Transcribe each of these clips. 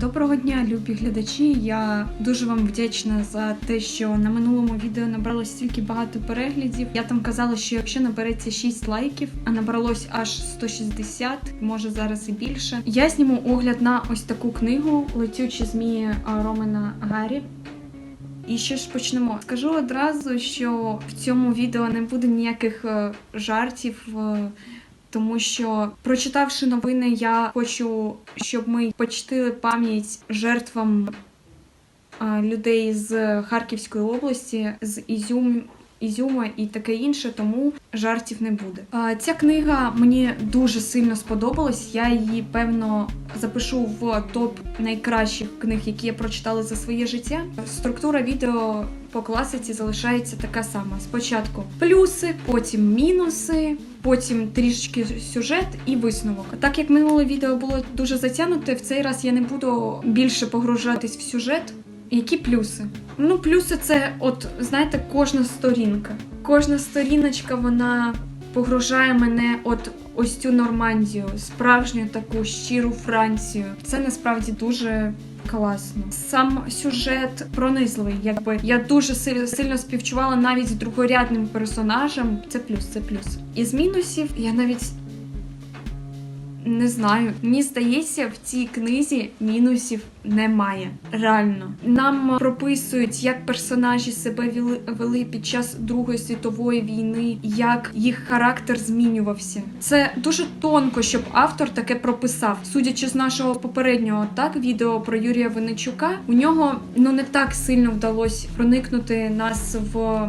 Доброго дня, любі глядачі. Я дуже вам вдячна за те, що на минулому відео набрало стільки багато переглядів. Я там казала, що якщо набереться 6 лайків, а набралось аж 160, може зараз і більше. Я зніму огляд на ось таку книгу Летючі змії Романа Гаррі. І що ж почнемо? Скажу одразу, що в цьому відео не буде ніяких е, жартів. Тому що, прочитавши новини, я хочу, щоб ми почтили пам'ять жертвам людей з Харківської області, з Ізюм. Ізюма і таке інше, тому жартів не буде. Ця книга мені дуже сильно сподобалась. Я її певно запишу в топ найкращих книг, які я прочитала за своє життя. Структура відео по класиці залишається така сама: спочатку плюси, потім мінуси, потім трішечки сюжет і висновок. Так як минуле відео було дуже затягнуте, в цей раз я не буду більше погружатись в сюжет. Які плюси? Ну, плюси це, от знаєте, кожна сторінка. Кожна сторіночка вона погружає мене от ось цю Нормандію, справжню таку щиру Францію. Це насправді дуже класно. Сам сюжет пронизливий, якби я дуже сильно, співчувала навіть з другорядним персонажем. Це плюс, це плюс. Із мінусів я навіть не знаю. Мені здається, в цій книзі мінусів немає. Реально. Нам прописують, як персонажі себе вели, під час Другої світової війни, як їх характер змінювався. Це дуже тонко, щоб автор таке прописав. Судячи з нашого попереднього так відео про Юрія Винничука, у нього ну не так сильно вдалося проникнути нас в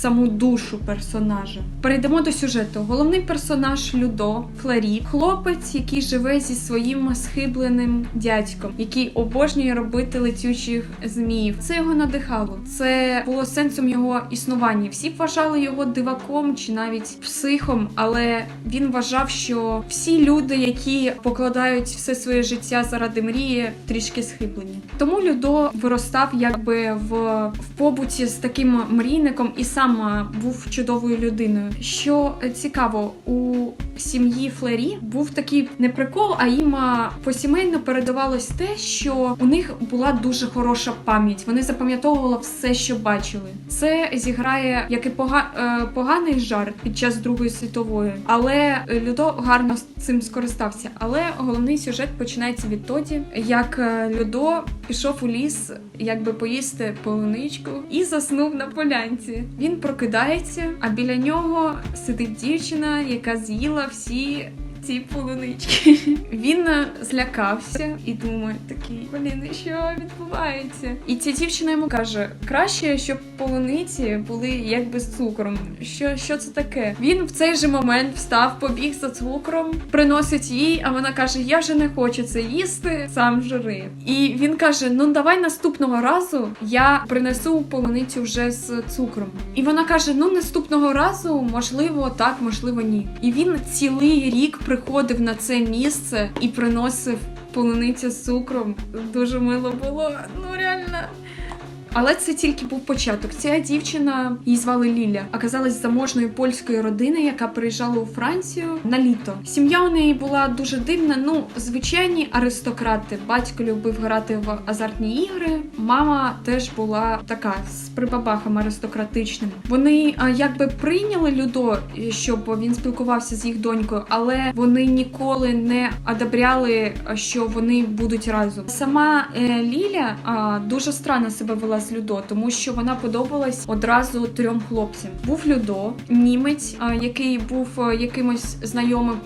саму душу персонажа. Перейдемо до сюжету. Головний персонаж Людо Фларі, хлопець, який живе зі своїм схибленим дядьком, який обожнює робити летючих зміїв. Це його надихало. Це було сенсом його існування. Всі вважали його диваком чи навіть психом, але він вважав, що всі люди, які покладають все своє життя заради мрії, трішки схиблені. Тому Людо виростав якби в, в побуті з таким мрійником і сам а, був чудовою людиною. Що цікаво, у сім'ї Флері був такий не прикол, а їм посімейно передавалось те, що у них була дуже хороша пам'ять. Вони запам'ятовували все, що бачили. Це зіграє як і пога- е, поганий жарт під час Другої світової, але Людо гарно цим скористався. Але головний сюжет починається відтоді, як е, Людо пішов у ліс, якби поїсти полуничку, і заснув на полянці. Він прокидається, а біля нього сидить дівчина, яка з'їла всі. Ці полунички. Він е, злякався і думає такий, блін, що відбувається? І ця дівчина йому каже: краще, щоб полуниці були якби з цукром. Що, що це таке? Він в цей же момент встав, побіг за цукром, приносить їй, а вона каже: Я вже не хочу це їсти, сам жири. І він каже: Ну давай наступного разу я принесу полуницю вже з цукром. І вона каже: Ну наступного разу, можливо, так, можливо, ні. І він цілий рік приходив на це місце і приносив полуницю з цукром. Дуже мило було. Ну реально. Але це тільки був початок. Ця дівчина її звали Ліля, оказалась заможної польської родини, яка приїжджала у Францію на літо. Сім'я у неї була дуже дивна. Ну, звичайні аристократи. Батько любив грати в азартні ігри. Мама теж була така з прибабахом аристократичним. Вони якби прийняли Людо, щоб він спілкувався з їх донькою, але вони ніколи не одобряли, що вони будуть разом. Сама е, Ліля дуже странно себе вела з Людо, тому що вона подобалась одразу трьом хлопцям. Був Людо, німець, який був якимось знайомим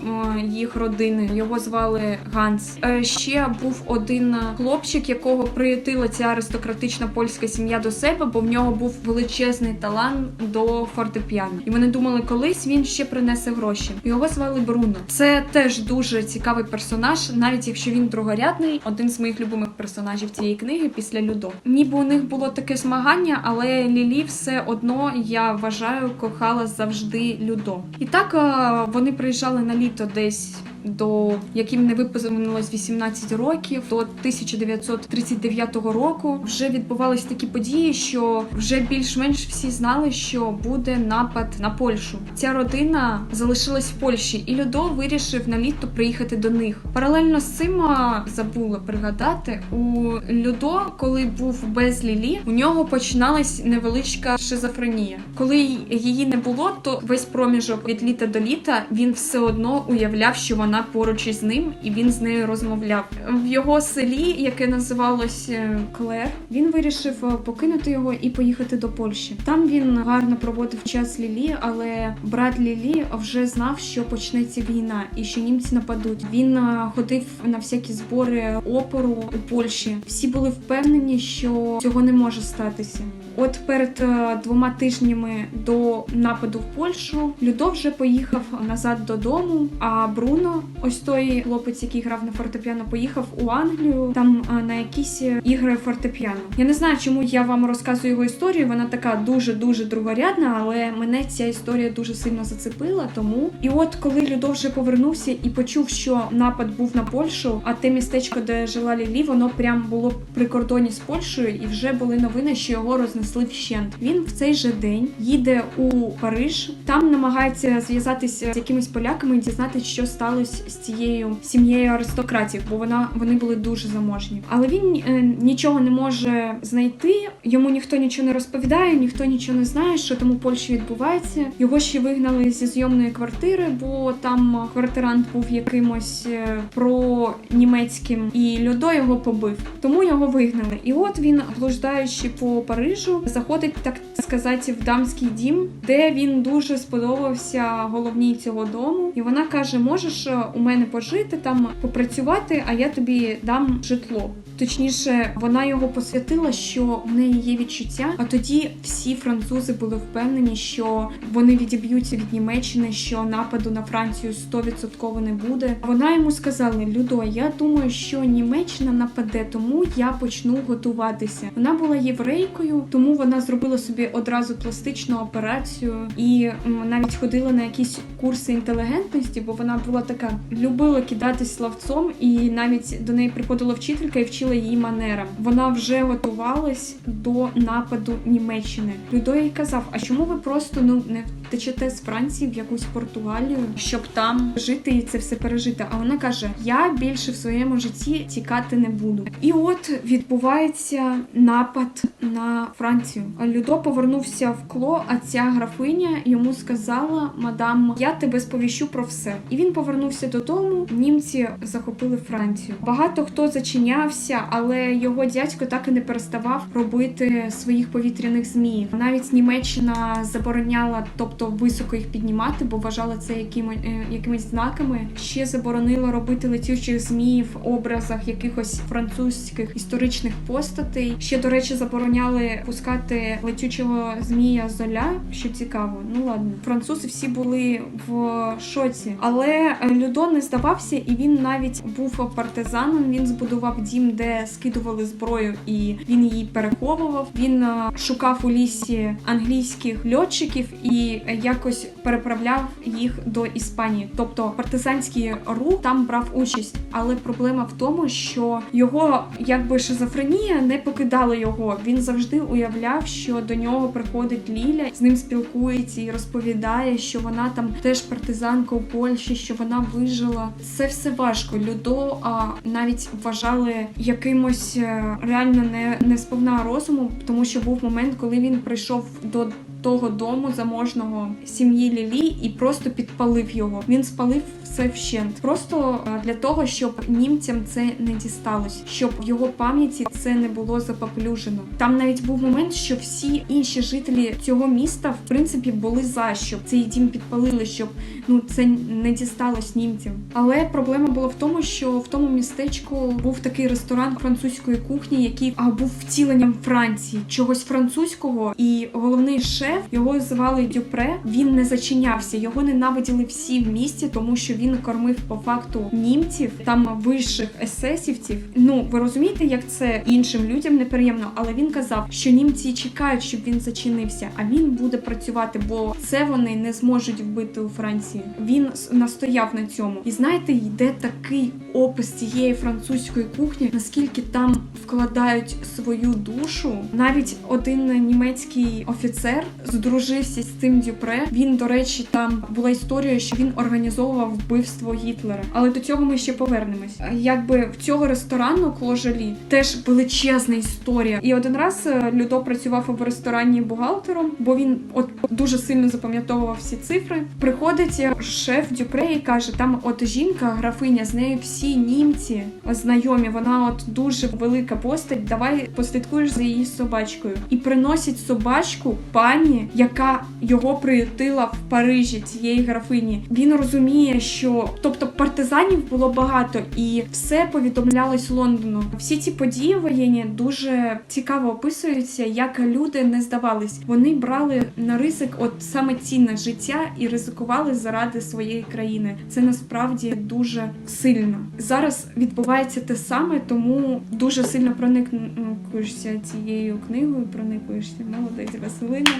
їх родини. Його звали Ганс. Ще був один хлопчик, якого приютила ця аристократична польська сім'я до себе, бо в нього був величезний талант до фортепіано. І вони думали, колись він ще принесе гроші. Його звали Бруно. Це теж дуже цікавий персонаж, навіть якщо він другорядний, один з моїх любимих персонажів цієї книги після Людо. Ніби у них було таке змагання, але Лілі все одно я вважаю кохала завжди Людо. І так е, вони приїжджали на літо десь. До яким не виповнилось 18 років, до 1939 року вже відбувались такі події, що вже більш-менш всі знали, що буде напад на Польщу. Ця родина залишилась в Польщі, і Людо вирішив на літо приїхати до них. Паралельно з цим забула пригадати у Людо, коли був без Лілі, у нього починалась невеличка шизофренія. Коли її не було, то весь проміжок від літа до літа він все одно уявляв, що вона поруч із ним, і він з нею розмовляв. В його селі, яке називалось е, Клер, він вирішив е, покинути його і поїхати до Польщі. Там він гарно проводив час Лілі, але брат Лілі вже знав, що почнеться війна і що німці нападуть. Він е, ходив на всякі збори опору у Польщі. Всі були впевнені, що цього не може статися. От перед е, двома тижнями до нападу в Польщу Людо вже поїхав назад додому. А Бруно, ось той хлопець, який грав на фортепіано, поїхав у Англію там е, на якісь ігри фортепіано. Я не знаю, чому я вам розказую його історію. Вона така дуже дуже другорядна, але мене ця історія дуже сильно зацепила. Тому і от коли Людо вже повернувся і почув, що напад був на Польщу, а те містечко, де жила Лілі, воно прям було при кордоні з Польщею, і вже були новини, що його вщент. Він в цей же день їде у Париж, там намагається зв'язатися з якимись поляками і дізнатися, що сталося з цією сім'єю аристократів, бо вона вони були дуже заможні. Але він е, нічого не може знайти. Йому ніхто нічого не розповідає, ніхто нічого не знає, що там у Польщі відбувається. Його ще вигнали зі зйомної квартири, бо там квартирант був якимось е, пронімецьким, і Людо його побив. Тому його вигнали. І от він, блуждаючи по Парижу, заходить, так сказати, в дамський дім, де він дуже сподобався головній цього дому. І вона каже: можеш е, у мене пожити там, попрацювати, а я тобі дам житло. Точніше, вона його посвятила, що в неї є відчуття. А тоді всі французи були впевнені, що вони відіб'ються від Німеччини, що нападу на Францію 100% не буде. Вона йому сказала: Людо, я думаю, що Німеччина нападе, тому я почну готуватися. Вона була єврейкою, тому вона зробила собі одразу пластичну операцію і навіть ходила на якісь курси інтелігентності, бо вона була така любила кидатись словцом, і навіть до неї приходила вчителька і вчила її манерам. Вона вже готувалась до нападу Німеччини. Людо їй казав: а чому ви просто ну не втечете з Франції в якусь Португалію, щоб там жити і це все пережити? А вона каже: Я більше в своєму житті тікати не буду. І от відбувається напад на Францію. Людо повернувся в кло, а ця графиня йому сказала: Мадам, я тебе сповіщу про все. І він повернувся додому. Німці захопили Францію. Багато хто зачинявся, але його дядько так і не переставав робити своїх повітряних зміїв. Навіть Німеччина забороняла, тобто високо їх піднімати, бо вважала це якими, е, якимись знаками. Ще заборонила робити летючих зміїв в образах якихось французьких історичних постатей. Ще, до речі, забороняли пускати летючого змія золя, що цікаво. Ну ладно, французи всі були в шоці, але е, Людо не здавався, і він навіть був партизаном. Він збудував дім, де скидували зброю, і він її переховував. Він е, шукав у лісі англійських льотчиків і якось переправляв їх до Іспанії. Тобто партизанський рух там брав участь, але проблема в тому, що його якби шизофренія не покидала його. Він завжди уявляв, що до нього приходить Ліля, з ним спілкується і розповідає, що вона там теж партизанка у Польщі, що вона вижила. Це все важко. Людо а навіть вважали якимось е, реально не, не сповна розуму, тому що був момент, коли він прийшов до. Того дому заможного сім'ї Лілі і просто підпалив його. Він спалив все вщент. Просто е, для того, щоб німцям це не дісталось, щоб в його пам'яті це не було запоплюжено. Там навіть був момент, що всі інші жителі цього міста в принципі були за щоб цей дім підпалили, щоб ну це не дісталось німцям. Але проблема була в тому, що в тому містечку був такий ресторан французької кухні, який а, був втіленням Франції, чогось французького, і головний шеф шеф, його звали Дюпре. Він не зачинявся, його ненавиділи всі в місті, тому що він кормив по факту німців, там вищих есесівців. Ну ви розумієте, як це іншим людям неприємно, але він казав, що німці чекають, щоб він зачинився, а він буде працювати, бо це вони не зможуть вбити у Франції. Він настояв на цьому. І знаєте, йде такий опис цієї французької кухні, наскільки там вкладають свою душу. Навіть один німецький офіцер здружився з цим Дюпре. Він, до речі, там була історія, що він організовував вбивство Гітлера. Але до цього ми ще повернемось. Якби в цього ресторану Кложалі теж величезна історія. І один раз е, Людо працював в ресторані бухгалтером, бо він от дуже сильно запам'ятовував всі цифри. Приходить е, шеф Дюпре і каже: там от жінка, графиня, з нею всі німці знайомі. Вона от дуже велика постать. Давай послідкуєш за її собачкою. І приносить собачку пані, яка його приютила в Парижі, цієї графині. Він розуміє, що тобто партизанів було багато, і все повідомлялось Лондону. Всі ці події воєнні дуже цікаво описуються, як люди не здавались. Вони брали на ризик, от саме цінне життя, і ризикували заради своєї країни. Це насправді дуже сильно. Зараз відбувається те саме, тому дуже сильно проникнуєшся цією книгою. Проникуєшся, молодець Василина.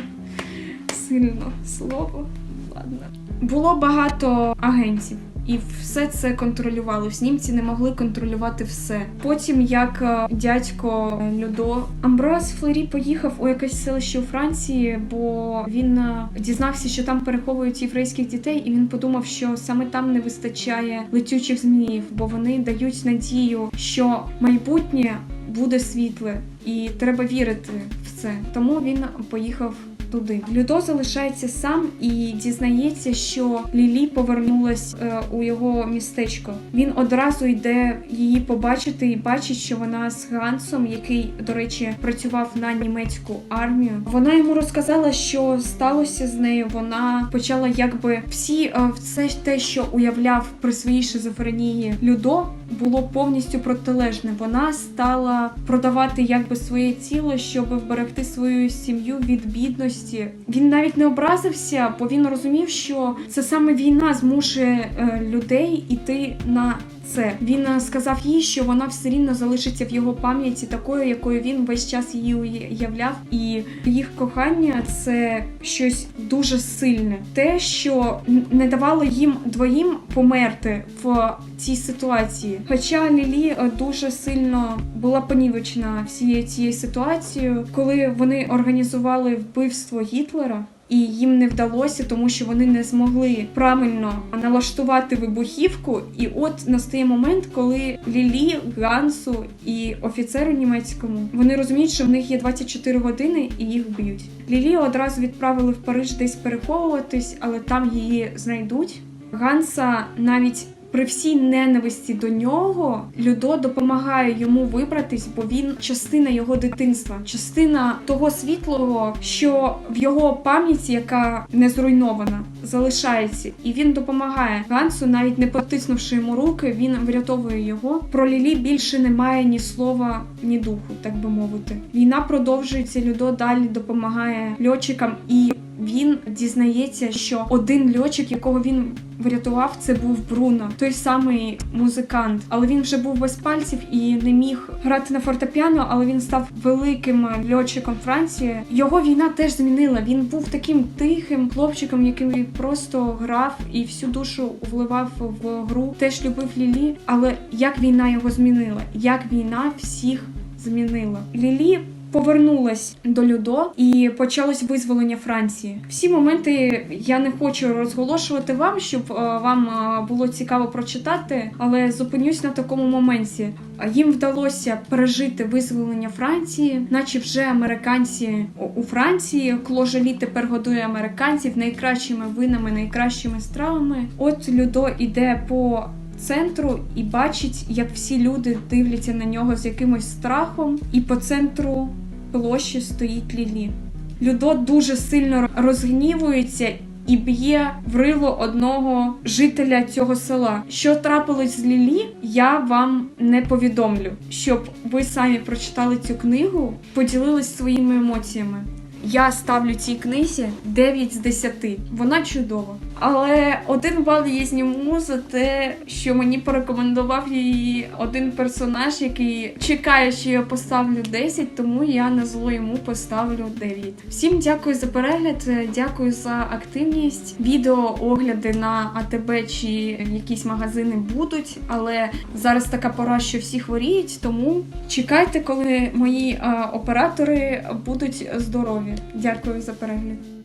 Сильно слово. Ладно. Було багато агентів. І все це контролювалось. Німці не могли контролювати все. Потім, як е, дядько Людо Амброаз Флері поїхав у якесь селище у Франції, бо він е, дізнався, що там переховують єврейських дітей, і він подумав, що саме там не вистачає летючих зміїв, бо вони дають надію, що майбутнє буде світле, і треба вірити в це. Тому він поїхав туди. Людо залишається сам і дізнається, що Лілі повернулась е, у його містечко. Він одразу йде її побачити і бачить, що вона з Гансом, який, до речі, працював на німецьку армію. Вона йому розказала, що сталося з нею. Вона почала якби всі е, все те, що уявляв при своїй шизофренії Людо. Було повністю протилежне. Вона стала продавати якби своє тіло, щоб вберегти свою сім'ю від бідності. Він навіть не образився, бо він розумів, що це саме війна змушує е, людей іти на це. Він е, сказав їй, що вона все рівно залишиться в його пам'яті такою, якою він весь час її уявляв. І їх кохання це щось дуже сильне. Те, що не давало їм двоїм померти в цій ситуації. Хоча Лілі е, дуже сильно була понівечена всією цією ситуацією, коли вони організували вбивство Гітлера. І їм не вдалося, тому що вони не змогли правильно налаштувати вибухівку. І от настає момент, коли Лілі, Гансу і офіцеру німецькому вони розуміють, що в них є 24 години і їх вб'ють. Лілі одразу відправили в Париж десь переховуватись, але там її знайдуть. Ганса навіть. При всій ненависті до нього Людо допомагає йому вибратись, бо він частина його дитинства, частина того світлого, що в його пам'яті, яка не зруйнована, залишається, і він допомагає Гансу, навіть не потиснувши йому руки, він врятовує його. Про Лілі більше немає ні слова, ні духу, так би мовити. Війна продовжується. Людо далі допомагає льотчикам і. Він дізнається, що один льотчик, якого він врятував, це був Бруно, той самий музикант. Але він вже був без пальців і не міг грати на фортепіано, але він став великим льотчиком Франції. Його війна теж змінила. Він був таким тихим хлопчиком, який просто грав і всю душу вливав в гру. Теж любив Лілі. Але як війна його змінила? Як війна всіх змінила? Лілі повернулась до Людо і почалось визволення Франції. Всі моменти я не хочу розголошувати вам, щоб е, вам е, було цікаво прочитати, але зупинюсь на такому моменті. Їм вдалося пережити визволення Франції, наче вже американці у- Франції. Кложелі тепер годує американців найкращими винами, найкращими стравами. От Людо іде по центру і бачить, як всі люди дивляться на нього з якимось страхом, і по центру площі стоїть Лілі. Людо дуже сильно розгнівується. І б'є в рило одного жителя цього села. Що трапилось з Лілі, я вам не повідомлю, щоб ви самі прочитали цю книгу, поділились своїми емоціями. Я ставлю цій книзі 9 з 10. Вона чудова. Але один бал я зніму за те, що мені порекомендував її один персонаж, який чекає, що я поставлю 10, тому я на зло йому поставлю 9. Всім дякую за перегляд, дякую за активність. Відео огляди на АТБ чи якісь магазини будуть, але зараз така пора, що всі хворіють, тому чекайте, коли мої е, оператори будуть здорові. Дякую за перегляд.